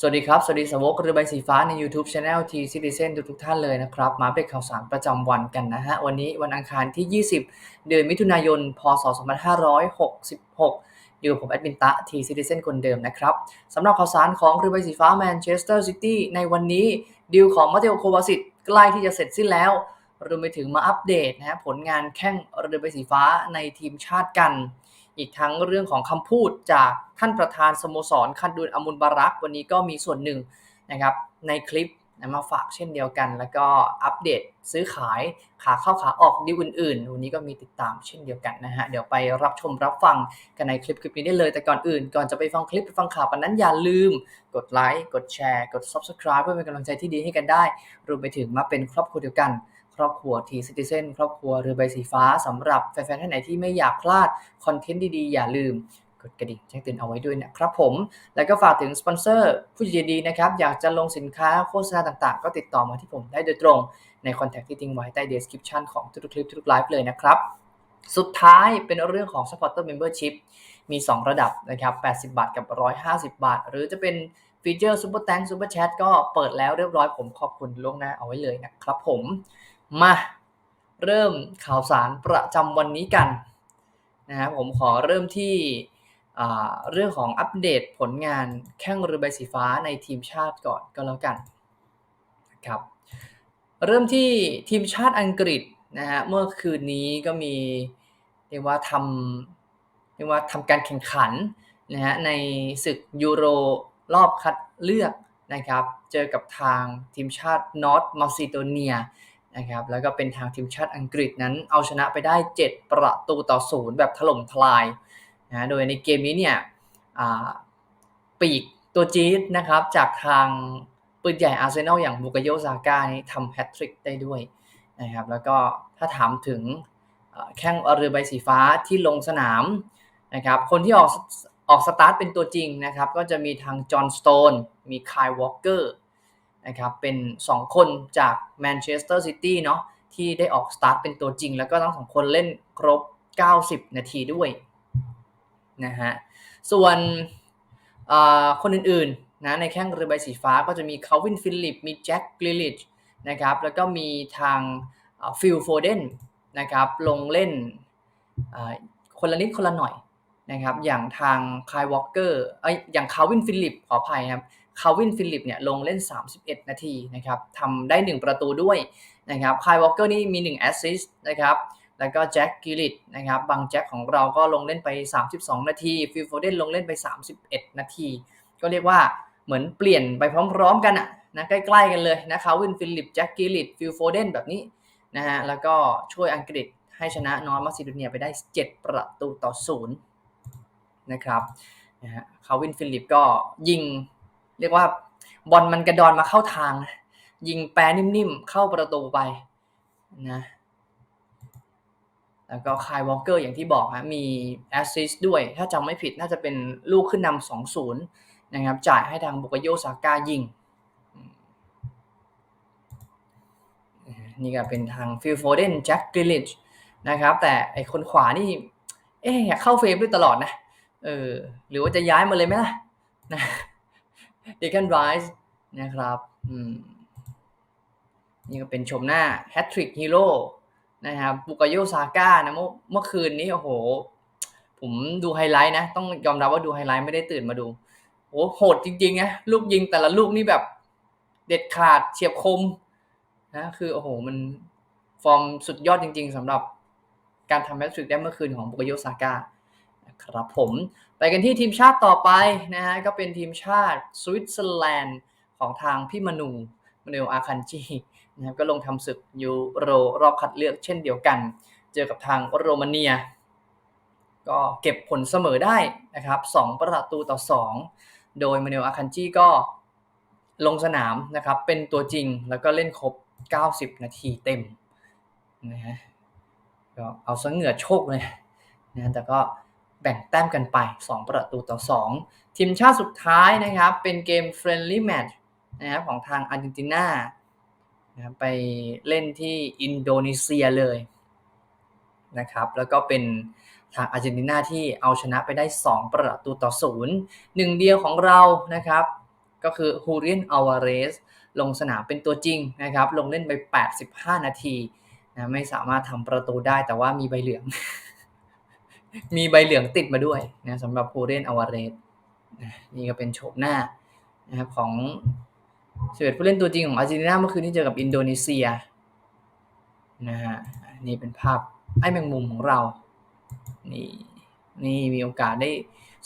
สวัสดีครับ สวัสดีสาวกเรือใบสีฟ้าใน YouTube Channel T Citizen ทุกทุกท่านเลยนะครับ มาอัปเดตข่าวสารประจำวันกันนะฮะ วันนี้วันอังคารที่ 20 เดือนมิถุนายน พศ 2566 อยู่กับผมแอดมินตะ T Citizen คนเดิมนะครับสำหรับข่าวสารของเรือใบสีฟ้าแมนเชสเตอร์ซิตี้ในวันนี้ดีลของมาเตโอโควาซิตใกล้ที่จะเสร็จสิ้นแล้วรวมไปถึงมาอัปเดตนะฮะผลงานแข่งเรือใบสีฟ้าในทีมชาติกัน อีกทั้งเรื่องของคำพูดจากท่านประธานสโมสรคันดูนอมุลบารัก วันนี้ก็มีส่วนหนึ่งนะครับในคลิปนะมาฝากเช่นเดียวกัน แล้วก็อัปเดตซื้อขายขาเข้าขาออกดีลอื่นๆ วันนี้ก็มีติดตามเช่นเดียวกันนะฮะ เดี๋ยวไปรับชมรับฟังกันในคลิปคลิปนี้ได้เลย แต่ก่อนอื่น ก่อนจะไปฟังคลิปไปฟังข่าวปันนั้นอย่าลืม กดไลค์กดแชร์ กด Subscribe เพื่อเป็นกำลังใจที่ดีให้กันได้ รวมไปถึงมาเป็นครอบครัวเดียวกัน ครอบครัวทีซิติเซนครอบครัวเรือใบสีฟ้าสำหรับแฟนๆท่านไหนที่ไม่อยากพลาดคอนเทนต์ดีๆ อย่าลืมกดกระดิ่งแจ้งเตือนเอาไว้ด้วยนะครับผม แล้วก็ฝากถึงสปอนเซอร์ผู้ใจดีนะครับ อยากจะลงสินค้าโฆษณาต่างๆ ก็ติดต่อมาที่ผมได้โดยตรง ในคอนแทคที่ทิ้งไว้ใต้ description ของทุกคลิปทุกไลฟ์เลยนะครับ สุดท้ายเป็นเรื่องของ supporter membership มี 2 ระดับนะครับ 80 บาทกับ 150 บาท หรือจะเป็นฟีเจอร์ Super Tank Super Chat ก็เปิดแล้วเรียบร้อยผมขอบคุณล่วงหน้าเอาไว้เลยนะครับผม มา เริ่มข่าวสารประจำวันนี้กันนะครับผมขอเริ่มที่เรื่องของอัปเดตผลงานแข่งเรือใบสีฟ้าในทีมชาติก่อนก็แล้วกันครับเริ่มที่ทีมชาติอังกฤษนะฮะเมื่อคืนนี้ก็มีเรียกว่าทำเรียกว่าทำการแข่งขันนะฮะในศึกยูโรรอบคัดเลือกนะครับ เจอกับทางทีมชาตินอร์ทมาซิโดเนีย นะครับแล้วก็เป็นทางทีมชาติอังกฤษนั้นเอาชนะไปได้ 7 ประตูต่อศูนย์แบบถล่มทลายนะโดยในเกมนี้เนี่ยปีกตัวจี๊ดนะครับจากทางปืนใหญ่อาร์เซนอลอย่างบุกโยซาก้านี่ทำแฮตทริกได้ด้วยนะครับแล้วก็ถ้าถามถึงแข้งเรือใบสีฟ้าที่ลงสนามนะครับคนที่ออกออกสตาร์ทเป็นตัวจริงนะครับก็จะมีทางจอห์นสโตนมีคายวอลเกอร์ นะครับเป็น 2 คนจากแมนเชสเตอร์ซิตี้เนาะที่ได้ออกสตาร์ทเป็นตัวจริง แล้วก็ทั้งสองคนเล่นครบ 90 นาทีด้วยนะฮะส่วนคนอื่นๆนะในแข้งเรือใบสีฟ้าก็จะมีคาวินฟิลิปมีแจ็คกลิลิชนะครับแล้วก็มีทางฟิลโฟเดนนะครับลงเล่นคนละนิดคนละหน่อยนะครับอย่างทางคายวอลเกอร์เอ้ยอย่างคาวินฟิลิปขออภัยครับ คาวินฟิลิปเนี่ยลงเล่น 31 นาทีนะครับทำได้ 1 ประตูด้วยนะครับคายวอลเกอร์นี่มี 1 แอสซิสต์นะครับแล้วก็แจ็คกิลิตนะครับบางแจ็คของเราก็ลงเล่นไป 32 นาทีฟิลโฟเดนลงเล่นไป 31 นาที ก็เรียกว่าเหมือนเปลี่ยนไปพร้อมๆกันอะนะใกล้ๆกันเลยนะคาวินฟิลิปแจ็คกิลิตฟิลโฟเดนแบบนี้นะฮะแล้วก็ช่วยอังกฤษให้ชนะนอร์มาซิโดเนียไปได้ 7 ประตูต่อศูนย์นะครับนะฮะคาวินฟิลิปก็ยิง เรียกว่าบอลมันกระดอนมาเข้าทาง ยิงแปรนิ่มๆ เข้าประตูไปนะแล้วก็คายวอลเกอร์อย่างที่บอกฮะมีแอสซิสต์ด้วย ถ้าจำไม่ผิดน่าจะเป็นลูกขึ้นนำสองศูนย์นะครับ จ่ายให้ทางบุกโยซาก้ายิง นี่ก็เป็นทางฟิลโฟเดนแจ็คกริลิชนะครับ แต่ไอคนขวานี่ เอ๊ะเข้าเฟรมด้วยตลอดนะ เออ หรือว่าจะย้ายมาเลยไหมล่ะนะ เดกันไรส์นะครับอืมนี่ก็เป็นชมหน้าแฮตทริกฮีโร่นะครับบุกโยซาก้านะเมื่อเมื่อคืนนี้โอ้โห ผมดูไฮไลท์นะ ต้องยอมรับว่าดูไฮไลท์ไม่ได้ตื่นมาดูโอ้โหดจริงๆนะลูกยิงแต่ละลูกนี่แบบเด็ดขาดเฉียบคมนะคือโอ้โห มันฟอร์มสุดยอดจริง ๆสำหรับการทำแมตช์ได้เมื่อคืนของบุกโยซาก้า ครับผม ไปกันที่ทีมชาติต่อไปนะฮะก็เป็นทีมชาติสวิตเซอร์แลนด์ของทางพี่มนูมาเนลอาคันจีนะครับก็ลงทำศึกยูโรรอบคัดเลือกเช่นเดียวกัน เจอกับทางโรมาเนีย ก็เก็บผลเสมอได้นะครับ2ประตูต่อ 2 โดยมาเนลอาคันจีก็ลงสนามนะครับเป็นตัวจริงแล้วก็เล่นครบ 90 นาทีเต็มนะฮะก็เอาซะเหงื่อโชกเลยนะแต่ก็ แบ่งแต้มกันไป 2 ประตูต่อ 2 ทีมชาติสุดท้ายนะครับ เป็นเกมเฟรนลี่แมตช์นะครับของทางอาร์เจนตินานะไปเล่นที่อินโดนีเซียเลยนะครับแล้วก็เป็นทางอาร์เจนตินาที่เอาชนะไปได้ 2 ประตูต่อศูนย์หนึ่งเดียวของเรานะครับ ก็คือฮูเรียนอัลวาเรสลงสนามเป็นตัวจริงนะครับ ลงเล่นไป 85 นาทีนะไม่สามารถทำประตูได้แต่ว่ามีใบเหลือง มีใบเหลืองติดมาด้วยนะสำหรับฮูเรียนอัลวาเรสนะนี่ก็เป็นโฉมหน้านะครับของ11ผู้เล่นตัวจริงของอาร์เจนตินาเมื่อคืนที่เจอกับอินโดนีเซียนะฮะนี่เป็นภาพไอ้แมงมุมของเรา นี่นี่มีโอกาสได้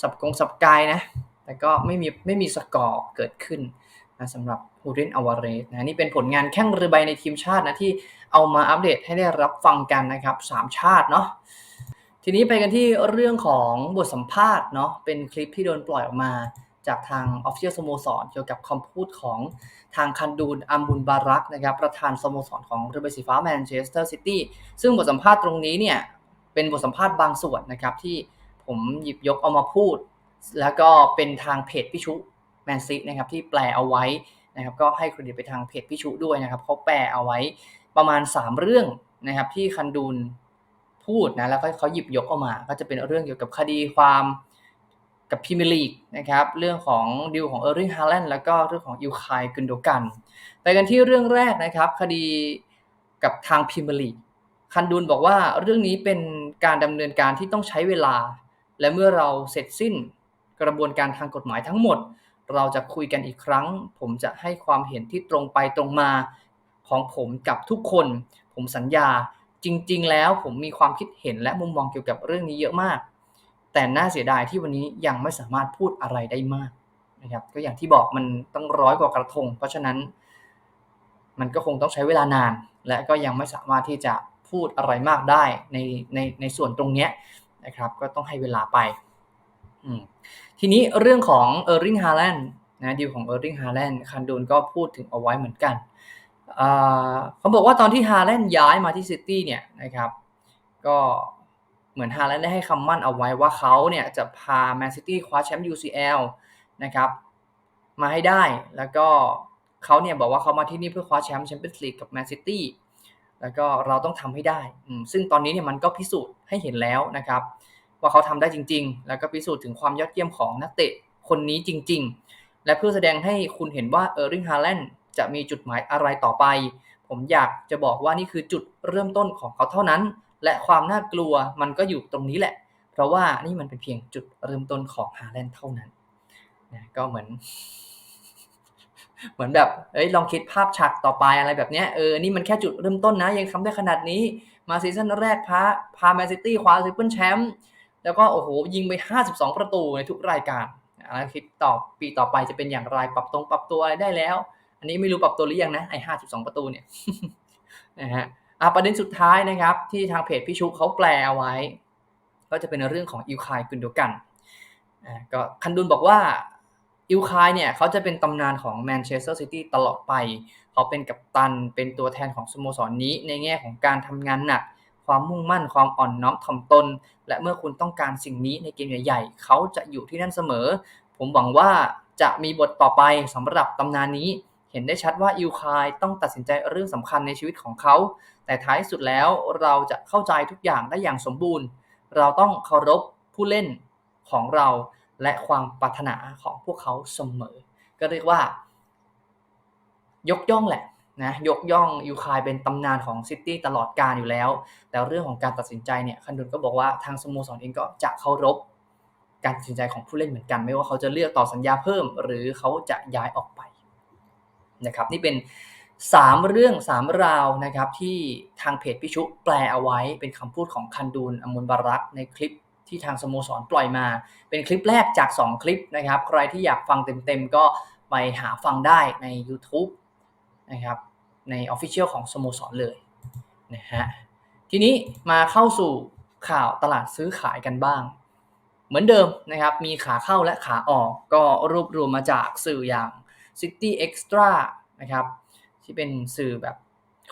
สับกงสับกายนะ แต่ก็ไม่มีไม่มีสกอร์เกิดขึ้นนะสำหรับฮูเรนอวาเรสนะนี่เป็นผลงานแข่งเรือใบในทีมชาตินะที่เอามาอัปเดตให้ได้รับฟังกันนะครับสามชาติเนาะ ทีนี้ไปกันที่เรื่องของบทสัมภาษณ์เนาะเป็นคลิปที่โดนปล่อยออกมาจากทางออฟฟิเชียลสโมสรเกี่ยวกับคำพูดของทางคันดูนอัมบุนบารักนะครับประธานสโมสรของเรือใบสีฟ้าแมนเชสเตอร์ซิตี้ซึ่งบทสัมภาษณ์ตรงนี้เนี่ยเป็นบทสัมภาษณ์บางส่วนนะครับที่ผมหยิบยกเอามาพูด แล้วก็เป็นทางเพจพิชุแมนซินะครับที่แปลเอาไว้นะครับก็ให้เครดิตไปทางเพจพิชุด้วยนะครับเขาแปลเอาไว้ประมาณ 3 เรื่องนะครับที่คันดูน พูดนะแล้วก็เขาหยิบยกออกมา ก็จะเป็นเรื่องเกี่ยวกับคดีความกับพรีเมียร์ลีกนะครับเรื่องของดิวของเออร์ริงฮาแลนด์แล้วก็เรื่องของอิวคายกุนโดกันไปกันที่เรื่องแรกนะครับ คดีกับทางพรีเมียร์ลีกคันดูนบอกว่าเรื่องนี้เป็นการดำเนินการที่ต้องใช้เวลา และเมื่อเราเสร็จสิ้นกระบวนการทางกฎหมายทั้งหมด เราจะคุยกันอีกครั้ง ผมจะให้ความเห็นที่ตรงไปตรงมาของผมกับทุกคน ผมสัญญา จริง ๆ แล้วผมมีความคิดเห็นและมุมมองเกี่ยวกับเรื่องนี้เยอะมาก แต่น่าเสียดายที่วันนี้ยังไม่สามารถพูดอะไรได้มากนะครับก็อย่างที่บอกมันต้องร้อยกว่ากระทง เพราะฉะนั้น มันก็คงต้องใช้เวลานาน และก็ยังไม่สามารถที่จะพูดอะไรมากได้ในในในส่วนตรงเนี้ยนะครับ ก็ต้องให้เวลาไปทีนี้เรื่องของเออร์ริงฮาแลนด์นะดีลของเออร์ริงฮาแลนด์คันดูนก็พูดถึงเอาไว้เหมือนกัน เขาบอกว่าตอนที่ฮาแลนด์ย้ายมาที่ซิตี้เนี่ยนะครับ ก็เหมือนฮาแลนด์ได้ให้คำมั่นเอาไว้ว่าเขาเนี่ยจะพาแมนซิตี้คว้าแชมป์ UCL นะครับ มาให้ได้แล้วก็เขาเนี่ยบอกว่าเขามาที่นี่เพื่อคว้าแชมป์แชมเปี้ยนส์ลีกกับแมนซิตี้แล้วก็เราต้องทำให้ได้ ซึ่งตอนนี้เนี่ยมันก็พิสูจน์ให้เห็นแล้วนะครับ ว่าเขาทำได้จริง ๆ แล้วก็พิสูจน์ถึงความยอดเยี่ยมของนักเตะคนนี้จริง ๆ และเพื่อแสดงให้คุณเห็นว่าเออร์ริงฮาแลนด์ จะมีจุดหมายอะไรต่อไป ผมอยากจะบอกว่านี่คือจุดเริ่มต้นของเขาเท่านั้น และความน่ากลัวมันก็อยู่ตรงนี้แหละ เพราะว่านี่มันเป็นเพียงจุดเริ่มต้นของฮาแลนด์เท่านั้นนะก็เหมือน เหมือนแบบเอ้ยลองคิดภาพฉากต่อไปอะไรแบบเนี้ยเออนี่มันแค่จุดเริ่มต้นนะ ยังทำได้ขนาดนี้ มาซีซั่นแรกพาพาแมนซิตี้คว้าทริปเปิลแชมป์แล้วก็โอ้โหยิงไป 52 ประตูในทุกรายการแล้วคิดต่อปีต่อไปจะเป็นอย่างไรปรับตรงปรับตัวอะไรได้แล้ว อันนี้ไม่รู้ปรับตัวหรือยังนะไอ้52ประตูเนี่ยนะฮะอะประเด็นสุดท้ายนะครับที่ทางเพจพี่ชุเขาแปลเอาไว้ ก็จะเป็นเรื่องของอิวคายกุนโดกันอ่าก็คันดุนบอกว่าอิวคายเนี่ยเขาจะเป็นตำนานของแมนเชสเตอร์ซิตี้ตลอดไป เขาเป็นกัปตันเป็นตัวแทนของสโมสรนนี้ในแง่ของการทำงานหนัก ความมุ่งมั่นความอ่อนน้อมถ่อมตน และเมื่อคุณต้องการสิ่งนี้ในเกมใหญ่ๆ เขาจะอยู่ที่นั่นเสมอ ผมหวังว่าจะมีบทต่อไปสำหรับตำนานนี้ เห็นได้ชัดว่าอิวคายต้องตัดสินใจเรื่องสำคัญในชีวิตของเขา แต่ท้ายสุดแล้วเราจะเข้าใจทุกอย่างได้อย่างสมบูรณ์ เราต้องเคารพผู้เล่นของเราและความปรารถนาของพวกเขาเสมอ ก็เรียกว่า ยกย่องแหละนะยกย่องยูคายเป็นตำนานของซิตี้ตลอดการอยู่แล้ว แต่เรื่องของการตัดสินใจเนี่ยคันดุนก็บอกว่าทางสโมสรเองก็จะเคารพการตัดสินใจของผู้เล่นเหมือนกัน ไม่ว่าเขาจะเลือกต่อสัญญาเพิ่ม หรือเขาจะย้ายออกไป นะครับนี่เป็น 3 เรื่อง 3 ราวนะครับที่ทางเพจพิชุแปลเอาไว้เป็นคำพูดของคันดูนอมุลบารักในคลิปที่ทางสโมสรปล่อยมา เป็นคลิปแรกจาก 2 คลิปนะครับ ใครที่อยากฟังเต็มๆ ก็ไปหาฟังได้ใน YouTube นะครับใน Official ของสโมสรเลยนะฮะทีนี้มาเข้าสู่ข่าวตลาดซื้อขายกันบ้าง เหมือนเดิมนะครับ มีขาเข้าและขาออกก็รวบรวมมาจากสื่ออย่าง City Extra นะครับที่เป็นสื่อแบบ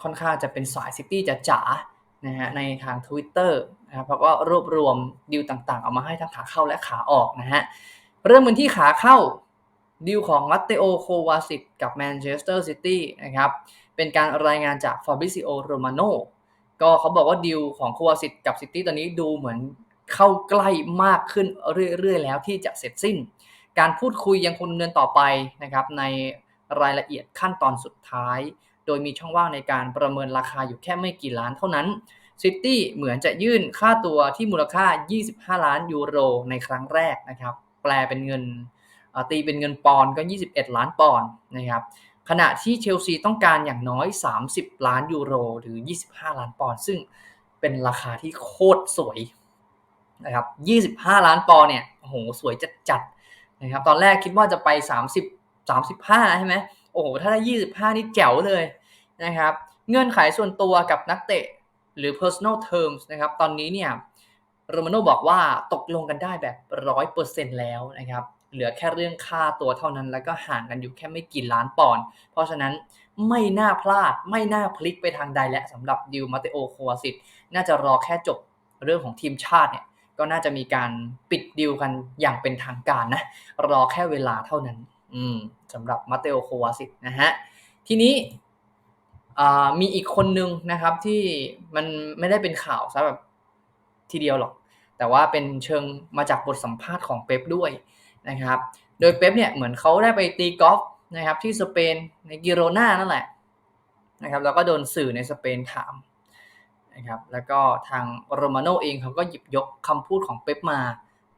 ค่อนข้างจะเป็นสาย City จะจ๋านะฮะในทาง Twitter นะครับเพราะก็รวบรวมดิวต่างๆ เอามาให้ทั้งขาเข้าและขาออกนะฮะเริ่มกันที่ขาเข้าดิวของมัตเตโอโควาสิตกับแมนเชสเตอร์ซิตี้นะครับเป็นการรายงานจากฟาบริซิโอโรมาโนก็เขาบอกว่าดิวของโควาสิตกับซิตี้ตอนนี้ดูเหมือนเข้าใกล้มากขึ้นเรื่อยๆ แล้วที่จะเสร็จสิ้น การพูดคุยยังคงดำเนินต่อไปนะครับในรายละเอียดขั้นตอนสุดท้าย โดยมีช่องว่างในการประเมินราคาอยู่แค่ไม่กี่ล้านเท่านั้นซิตี้เหมือนจะยื่นค่าตัวที่มูลค่า 25 ล้านยูโรในครั้งแรกนะครับ แปลเป็นเงินตีเป็นเงินปอนด์ก็ 21 ล้านปอนด์นะครับขณะที่เชลซีต้องการอย่างน้อย 30 ล้านยูโรหรือ 25 ล้านปอนด์ซึ่งเป็นราคาที่โคตรสวยนะครับ 25 ล้านปอนด์เนี่ยโอ้โหสวยจัดจัด นะครับตอนแรกคิดว่าจะไป 30 35 ใช่ไหมโอ้โห ถ้าได้ 25 นี่แจ๋วเลยนะครับเงื่อนไขส่วนตัวกับนักเตะหรือ personal terms นะครับตอนนี้เนี่ยโรมาโนบอกว่าตกลงกันได้แบบ 100%แล้วนะครับเหลือแค่เรื่องค่าตัวเท่านั้น แล้วก็ห่างกันอยู่แค่ไม่กี่ล้านปอนด์เพราะฉะนั้นไม่น่าพลาดไม่น่าพลิกไปทางใดและสำหรับดิวมาเตโอโควาซิตน่าจะรอแค่จบเรื่องของทีมชาติเนี่ย ก็น่าจะมีการปิดดิวกันอย่างเป็นทางการนะ รอแค่เวลาเท่านั้น อืมสำหรับมาเตโอโควาซิตนะฮะ ทีนี้มีอีกคนนึงนะครับที่มันไม่ได้เป็นข่าวซะแบบทีเดียวหรอก แต่ว่าเป็นเชิงมาจากบทสัมภาษณ์ของเป๊ปด้วยนะครับ โดยเป๊ปเนี่ยเหมือนเขาได้ไปตีกอล์ฟนะครับที่สเปนในกิโรนานั่นแหละนะครับแล้วก็โดนสื่อในสเปนถาม นะครับแล้วก็ทางโรมาโนเองเขาก็หยิบยกคำพูดของเป๊ปมา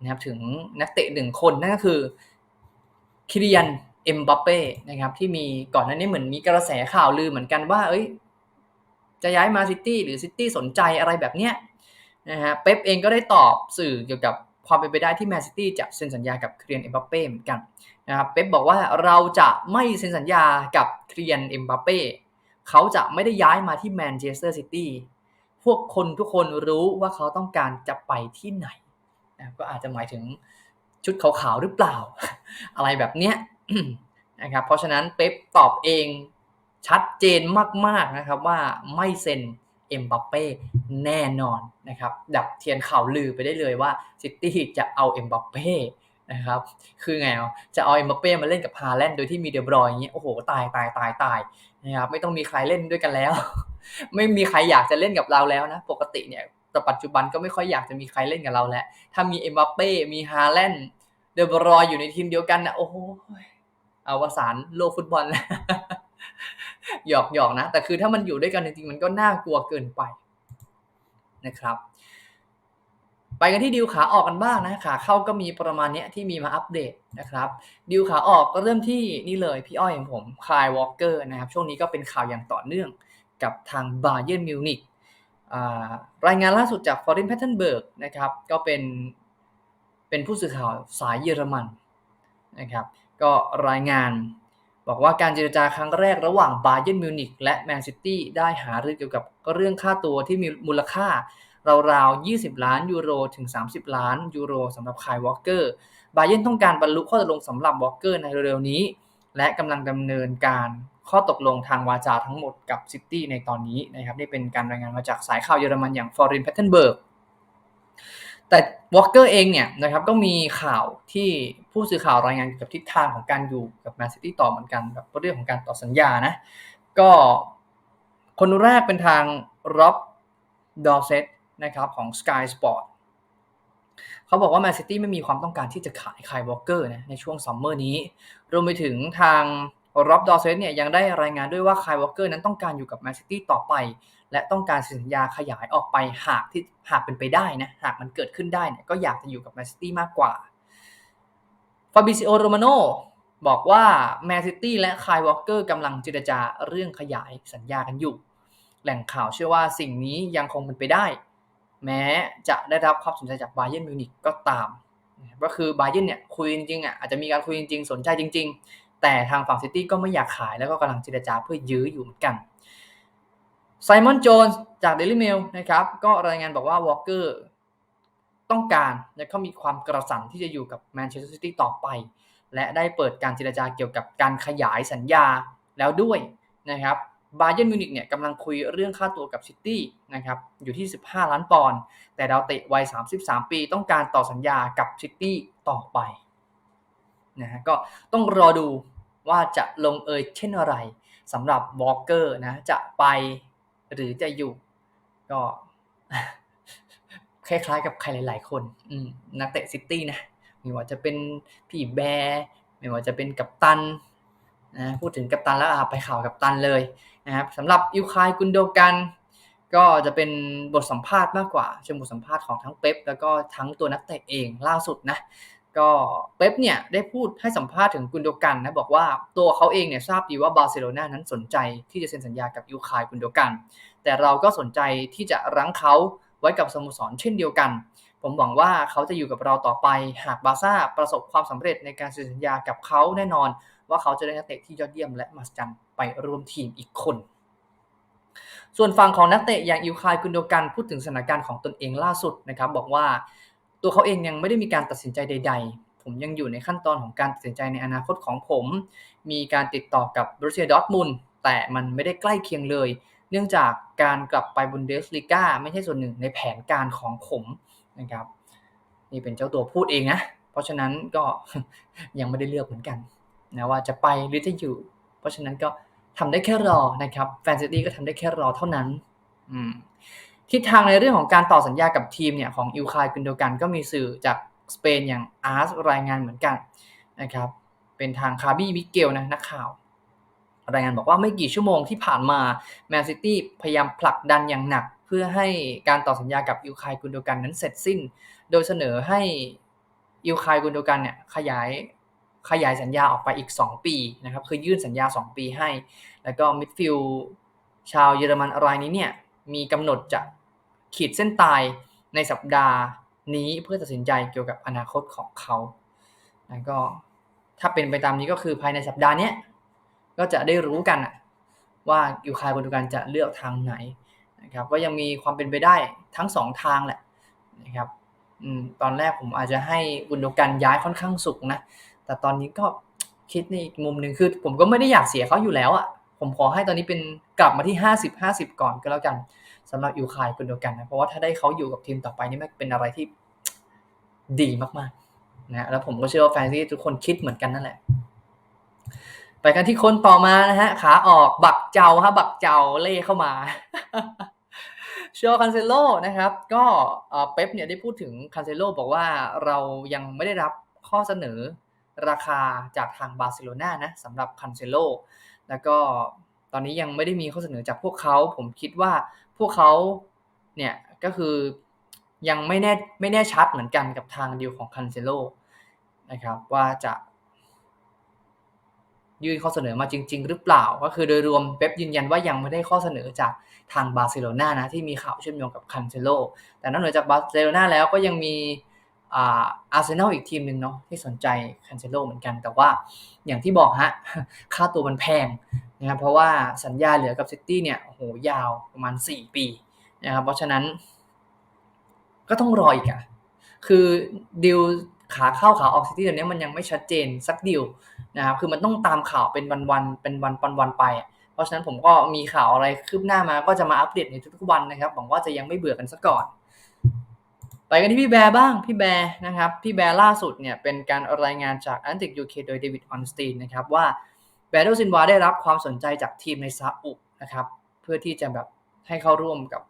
นะครับถึงนักเตะหนึ่งคนนั่นก็คือคิริยันเอ็มบัปเป้นะครับที่มีก่อนหน้านี้เหมือนมีกระแสข่าวลือเหมือนกันว่า เอ้ย จะย้ายมาซิตี้หรือซิตี้สนใจอะไรแบบเนี้ยนะฮะเป๊ปเองก็ได้ตอบสื่อเกี่ยวกับความเป็นไปได้ที่แมนซิตี้จะเซ็นสัญญากับเครียนเอ็มบัปเป้เหมือนกันนะครับเป๊ปบอกว่าเราจะไม่เซ็นสัญญากับเครียนเอ็มบัปเป้เขาจะไม่ได้ย้ายมาที่แมนเชสเตอร์ซิตี้ พวกคนทุกคนรู้ว่าเขาต้องการจะไปที่ไหนนะก็อาจจะหมายถึงชุดขาวๆหรือเปล่า อะไรแบบเนี้ยนะครับเพราะฉะนั้นเป๊ปตอบเองชัดเจนมากๆนะครับว่าไม่เซ็นเอ็มบัปเป้แน่นอนนะครับดับเทียนข่าวลือไปได้เลยว่าซิตี้จะเอาเอ็มบัปเป้นะครับคือไงอะจะเอาเอ็มบัปเป้มาเล่นกับฮาแลนด์โดยที่มีเดบรอยอย่างเงี้ยโอ้โหตายตายตายตายนะครับไม่ต้องมีใครเล่นด้วยกันแล้ว ไม่มีใครอยากจะเล่นกับเราแล้วนะ ปกติเนี่ยแต่ปัจจุบันก็ไม่ค่อยอยากจะมีใครเล่นกับเราแล้ว ถ้ามีเอ็มบัปเป้มีฮาแลนด์เดบรอยอยู่ในทีมเดียวกันนะโอ้โหอวสานโลกฟุตบอลแล้วหยอกหยอกนะ แต่คือถ้ามันอยู่ด้วยกันจริงๆ มันก็น่ากลัวเกินไปนะครับ ไปกันที่ดิวขาออกกันบ้างนะขาเข้าก็มีประมาณนี้ที่มีมาอัปเดตนะครับดิวขาออกก็เริ่มที่นี่เลยพี่อ้อยของผมคลายวอล์กเกอร์นะครับ ช่วงนี้ก็เป็นข่าวอย่างต่อเนื่อง กับทางบาเย r ร์มิวนิกรายงานล่าสุดจากฟอรินแพทเทนเบิร์กนะครับก็เป็นเป็นผู้สื่อข่าวสายเยอรมันนะครับก็รายงานบอกว่าการเจรจาครั้งแรกระหว่างบาเย r n มิวนิกและแมนซิตี้ได้หารือเกี่ยวกับเรื่องค่าตัวที่มีมูลค่าราวๆ 20 ล้านยูโรถึง 30 ล้านยูโรสำหรับคายวอลเกอร์บาเยนต้องการบรรลุข้อตกลงสำหรับวอลเกอร์ในเร็วๆนี้ และกำลังดำเนินการ ข้อตกลงทางวาจาทั้งหมดกับซิตี้ในตอนนี้นะครับนี่เป็นการรายงานมาจากสายข่าวเยอรมันอย่างฟอรินแพทเทนเบิร์กแต่วอลเกอร์เองเนี่ยนะครับก็มีข่าวที่ผู้สื่อข่าวรายงานเกี่ยวกับทิศทางของการอยู่กับแมนซิตี้ต่อเหมือนกันแบบเรื่องของการต่อสัญญานะก็คนแรกเป็นทางร็อบดอเซตนะครับของ Sky Sport เขาบอกว่าแมนซิตี้ไม่มีความต้องการที่จะขายคายวอลเกอร์นะในช่วงซัมเมอร์นี้ รวมไปถึงทาง ร็อบดอเซตเนี่ยยังได้รายงานด้วยว่าคายวอลเกอร์นั้นต้องการอยู่กับแมนซิตี้ต่อไป และต้องการสัญญาขยายออกไปหากที่หากเป็นไปได้นะหากมันเกิดขึ้นได้เนี่ยก็อยากจะอยู่กับแมนซิตี้มากกว่าฟาบิซิโอโรมาโนบอกว่าแมนซิตี้และคายวอลเกอร์กำลังเจรจาเรื่องขยายสัญญากันอยู่ แหล่งข่าวเชื่อว่าสิ่งนี้ยังคงเป็นไปได้ แม้จะได้รับความสนใจจากบาเย r n มิวนิกก็ตาม ก็คือบาเย r n เนี่ยคุยจริงๆอะอาจจะมีการคุยจริงๆ สนใจจริง ๆ แต่ทางฝั่งซิตี้ก็ไม่อยากขายแล้วก็กำลังเจรจาเพื่อยื้ออยู่เหมือนกันไซมอนโจนส์จากเดลิเมลนะครับก็รายงานบอกว่าวอลเกอร์ต้องการและเขามีความกระสันที่จะอยู่กับแมนเชสเตอร์ซิตี้ต่อไป และได้เปิดการเจรจาเกี่ยวกับการขยายสัญญาแล้วด้วยนะครับบาเย r n มิวนิกเนี่ยกำลังคุยเรื่องค่าตัวกับซิตี้นะครับอยู่ที่ 15 ล้านปอนด์แต่ดาวเตะวัย 33 ปีต้องการต่อสัญญากับซิตี้ต่อไปนะฮะก็ต้องรอดู ว่าจะลงเอยเช่นอะไรสำหรับวอลเกอร์นะจะไปหรือจะอยู่ ก็คล้ายๆกับใครหลาย ๆ คนนักเตะซิตี้นะไม่ว่าจะเป็นพี่แบร์ไม่ว่าจะเป็นกัปตันนะพูดถึงกัปตันแล้วไปข่าวกัปตันเลยนะครับสำหรับอิวคายกุนโดกันก็จะเป็นบทสัมภาษณ์มากกว่าเชิงบทสัมภาษณ์ของทั้งเป๊ปแล้วก็ทั้งตัวนักเตะเองล่าสุดนะ ก็เป๊ปเนี่ยได้พูดให้สัมภาษณ์ถึงกุนโดกันนะบอกว่าตัวเขาเองเนี่ยทราบดีว่าบาร์เซโลนานั้นสนใจที่จะเซ็นสัญญากับยูคายกุนโดกัน แต่เราก็สนใจที่จะรั้งเขาไว้กับสโมสรเช่นเดียวกัน ผมหวังว่าเขาจะอยู่กับเราต่อไป หากบาซ่าประสบความสำเร็จในการเซ็นสัญญากับเขาแน่นอน ว่าเขาจะได้นักเตะที่ยอดเยี่ยมและมหัศจรรย์ไปร่วมทีมอีกคนส่วนฝั่งของนักเตะอย่างอิวคายกุนโดกันพูดถึงสถานการณ์ของตนเองล่าสุดนะครับ บอกว่า ตัวเขาเองยังไม่ได้มีการตัดสินใจใด ๆ ผมยังอยู่ในขั้นตอนของการตัดสินใจในอนาคตของผม มีการติดต่อกับบรูเซียดอทมุนแต่มันไม่ได้ใกล้เคียงเลย เนื่องจากการกลับไปบุนเดสลิก้าไม่ใช่ส่วนหนึ่งในแผนการของผมนะครับ นี่เป็นเจ้าตัวพูดเองนะ เพราะฉะนั้นก็ยังไม่ได้เลือกเหมือนกันนะว่าจะไปหรือจะอยู่ เพราะฉะนั้นก็ทำได้แค่รอนะครับแฟนซิตี้ก็ทำได้แค่รอเท่านั้น อืม ทิศทางในเรื่องของการต่อสัญญากับทีมเนี่ยของอิวคายกุนโดกันก็มีสื่อจากสเปนอย่างอาร์สรายงานเหมือนกันนะครับเป็นทางคาบี้มิเกลนะนักข่าว รายงานบอกว่าไม่กี่ชั่วโมงที่ผ่านมาแมนซิตี้พยายามผลักดันอย่างหนัก เพื่อให้การต่อสัญญากับอิวคายกุนโดกันนั้นเสร็จสิ้น โดยเสนอให้อิวคายกุนโดกันเนี่ยขยายขยายสัญญาออกไปอีก 2 ปีนะครับคือยื่นสัญญา 2 ปีให้ แล้วก็มิดฟิลชาวเยอรมันรายนี้เนี่ยมีกำหนดจะ ขีดเส้นตายในสัปดาห์นี้เพื่อตัดสินใจเกี่ยวกับอนาคตของเขาแล้วก็ถ้าเป็นไปตามนี้ก็คือภายในสัปดาห์นี้ก็จะได้รู้กันว่าอิวคายกุนโดกันจะเลือกทางไหนนะครับก็ยังมีความเป็นไปได้ทั้ง2ทางแหละนะครับตอนแรกผมอาจจะให้กุนโดกันย้ายค่อนข้างสุกนะแต่ตอนนี้ก็คิดในอีกมุมหนึ่งคือ ผมก็ไม่ได้อยากเสียเขาอยู่แล้วอะผมขอให้ตอนนี้เป็นกลับมาที่ห้าสิบห้าสิบก่อนก็แล้วกัน สำหรับยูคายคนเดียวกันนะเพราะว่าถ้าได้เขาอยู่กับทีมต่อไปนี่มันเป็นอะไรที่ดีมากๆนะแล้วผมก็เชื่อว่าแฟนที่ทุกคนคิดเหมือนกันนั่นแหละไปกันที่คนต่อมานะฮะขาออกบักเจ้าฮะบักเจ้าเล่เข้ามาเชอคันเซโลนะครับ ก็เป๊ปเนี่ยได้พูดถึงคันเซโลบอกว่าเรายังไม่ได้รับข้อเสนอราคาจากทางบาร์เซโลนานะสำหรับคันเซโลแล้วก็ ตอนนี้ยังไม่ได้มีข้อเสนอจากพวกเขา ผมคิดว่าพวกเขาเนี่ยก็คือยังไม่แน่ไม่แน่ชัดเหมือนกันกับทางดีลของคันเซโลนะครับว่าจะยื่นข้อเสนอมาจริง ๆ หรือเปล่า ก็คือโดยรวมเป๊ปยืนยันว่ายังไม่ได้ข้อเสนอจากทางบาร์เซโลนานะที่มีข่าวเชื่อมโยงกับคันเซโลแต่นอกเหนือจากบาร์เซโลนาแล้วก็ยังมีอาร์เซนอลอีกทีมหนึ่งเนาะที่สนใจคันเซโลเหมือนกัน แต่ว่าอย่างที่บอกฮะค่าตัวมันแพง นะครับเพราะว่าสัญญาเหลือกับซิตี้เนี่ยโอ้โหยาวประมาณ 4 ปีนะครับเพราะฉะนั้น ก็ต้องรออีกอะคือดิวขาเข้าขาออกซิตี้ตอนนี้มันยังไม่ชัดเจนสักดิวนะครับคือมันต้องตามข่าวเป็นวันๆเป็นวันปันวันไป เพราะฉะนั้นผมก็มีข่าวอะไรคืบหน้ามาก็จะมาอัปเดตในทุกๆวันนะครับหวังว่าจะยังไม่เบื่อกันซะก่อนไปกันที่พี่แบร์บ้าง พี่แบร์นะครับ พี่แบร์ล่าสุดเนี่ยเป็นการรายงานจากอันติกยูเคโดยเดวิดออนสตีนนะครับว่า แบร์โดซินวาได้รับความสนใจจากทีมในซาอุนะครับ เพื่อที่จะแบบให้เข้าร่วมกับ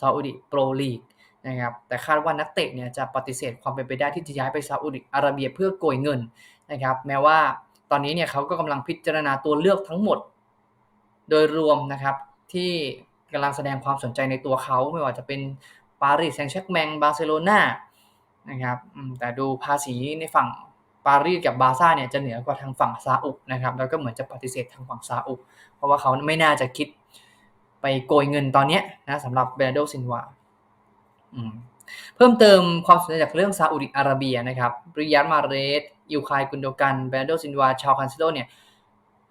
ซาอุดิโปรลีกนะครับ แต่คาดว่านักเตะเนี่ยจะปฏิเสธความเป็นไปได้ที่จะย้ายไปซาอุดิอาระเบียเพื่อโกยเงินนะครับ แม้ว่าตอนนี้เนี่ยเขาก็กำลังพิจารณาตัวเลือกทั้งหมด โดยรวมนะครับที่กำลังแสดงความสนใจในตัวเขาไม่ว่าจะเป็นปารีสแซงต์แชร์แมงบาร์เซโลนานะครับแต่ดูภาษีในฝั่ง ปารีสกับบาซ่าเนี่ยจะเหนือกว่าทางฝั่งซาอุนะครับแล้วก็เหมือนจะปฏิเสธทางฝั่งซาอุเพราะว่าเขาไม่น่าจะคิดไปโกยเงินตอนนี้นะสำหรับเบรโดซินวาเพิ่มเติมความสนใจจากเรื่องซาอุดิอาระเบียนะครับริยัตมาเรสอิวคายกุนโดกันเบรโดซินวาชาวคันซิโดเนี่ย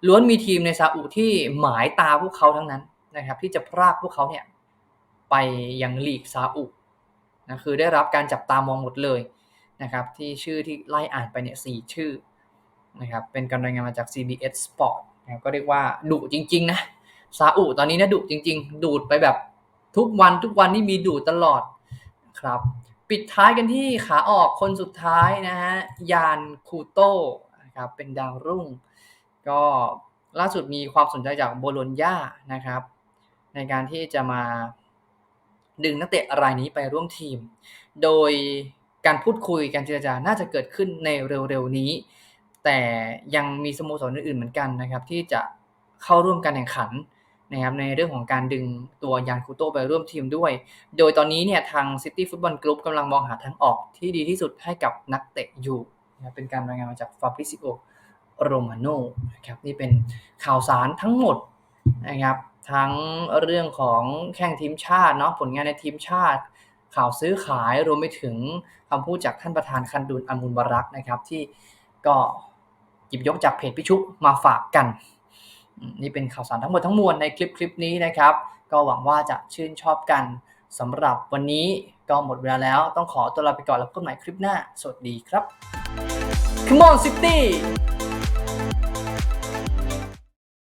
ล้วนมีทีมในซาอุที่หมายตาพวกเขาทั้งนั้นนะครับที่จะพรากพวกเขาเนี่ยไปยังลีกซาอุนะคือได้รับการจับตามองหมดเลย นะครับที่ชื่อที่ไล่อ่านไปเนี่ยสี่ชื่อนะครับเป็นการรายงานมาจาก CBS Sport นะก็เรียกว่าดุจริงๆนะซาอุตอนนี้นะดุจริง ๆ ดูดไปแบบทุกวันทุกวันนี่มีดูดตลอดครับปิดท้ายกันที่ขาออกคนสุดท้ายนะฮะยานคูโตนะครับเป็นดาวรุ่ง ก็ล่าสุดมีความสนใจจากโบโลญญานะครับ ในการที่จะมาดึงนักเตะรายนี้ไปร่วมทีม โดย การพูดคุยการเจรจาน่าจะเกิดขึ้นในเร็วๆนี้ แต่ยังมีสโมสรอื่นๆเหมือนกันนะครับ ที่จะเข้าร่วมการแข่งขันนะครับในเรื่องของการดึงตัวยานคูโตไปร่วมทีมด้วย โดยตอนนี้เนี่ยทาง City Football Group กำลังมองหาทางออกที่ดีที่สุดให้กับนักเตะอยู่นะครับเป็นการรายงานมาจาก Fabrizio Romano นะครับนี่เป็นข่าวสารทั้งหมดนะครับทั้งเรื่องของแข่งทีมชาติเนาะผลงานในทีมชาติ ข่าวซื้อขายรวมไปถึงคำพูดจากท่านประธานคันดุลอามุลบารักนะครับ ที่ก็หยิบยกจากเพจพิชุมาฝากกัน นี่เป็นข่าวสารทั้งหมดทั้งมวลในคลิปคลิปนี้นะครับ ก็หวังว่าจะชื่นชอบกันสำหรับวันนี้ก็หมดเวลาแล้วต้องขอตัวลาไปก่อนแล้วพบกันใหม่คลิปหน้า สวัสดีครับ Come on City